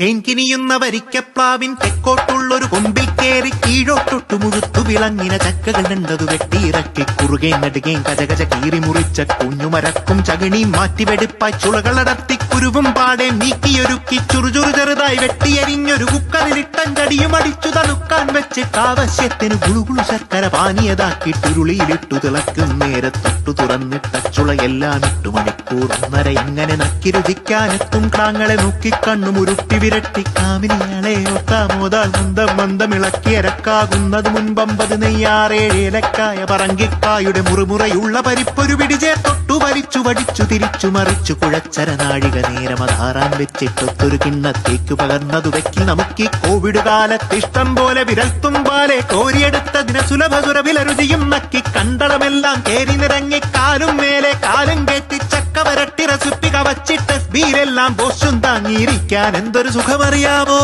തേൻകിനിയുന്ന വരിക്കപ്ലാവിൻ തെക്കോട്ടുള്ളൊരു കൊമ്പിൽ കയറി കീഴോട്ടൊട്ടു മുഴുത്തു വിളങ്ങിന ചക്കകൾ കണ്ടതു വെട്ടിയിറക്കി കുറുകെ നടുകേം കജകജ കീറി മുറിച്ച കുഞ്ഞുമരക്കും ചകിണിയും മാറ്റിവെടുപ്പായി ചുളകളടർത്തി കുരുവും പാടെ നീക്കിയൊരുക്കി ചുറുചുറു ചെറുതായി വെട്ടിയരിഞ്ഞൊരു കുക്കറിലിട്ടഞ്ചടിയും അടിച്ചു തണുക്കാൻ വെച്ചിട്ട് ആവശ്യത്തിന് ഗുളുകുളു ശർക്കര പാനീയതാക്കിട്ടുരുളിയിലിട്ടു തിളക്കും നേരെ തൊട്ടു തുറന്നിട്ട ചുളയെല്ലാം ഇട്ടു മണിക്കൂർ ഒന്നര ഇങ്ങനെ നക്കിരുതിക്കാനെത്തും ക്ലാങ്ങളെ നോക്കി കണ്ണു വിരട്ടി കാമിനിയാളെ ഒത്താമോതാൽ മന്ദം മന്ദം ഇളക്കിയരക്കാകുന്നത് മുൻപമ്പത് നെയ്യാറേഴേലക്കായ പറങ്കിക്കായുടെ മുറുമുറയുള്ള പരിപ്പൊരു പിടിചേ തൊട്ടു വലിച്ചു വടിച്ചു തിരിച്ചു മറിച്ചു കുഴച്ചര നാഴിക നേരമധാറാൻ വെച്ചിട്ടൊത്തൊരു കിണ്ണത്തേക്കു പകർന്നതു വെക്കി നമുക്ക് കോവിഡ് കാലത്ത് ഇഷ്ടം പോലെ വിരൽത്തുമ്പാലെ കോരിയെടുത്തതിന് സുലഭസുരവില രുചിയും നക്കി കണ്ടളമെല്ലാം കേറി നിറങ്ങി കാലും മേലെ കാലും കെട്ടി ചക്ക വരട്ടി റെസിപ്പി ദോഷം താങ്ങിയിരിക്കാൻ എന്തൊരു സുഖമറിയാമോ?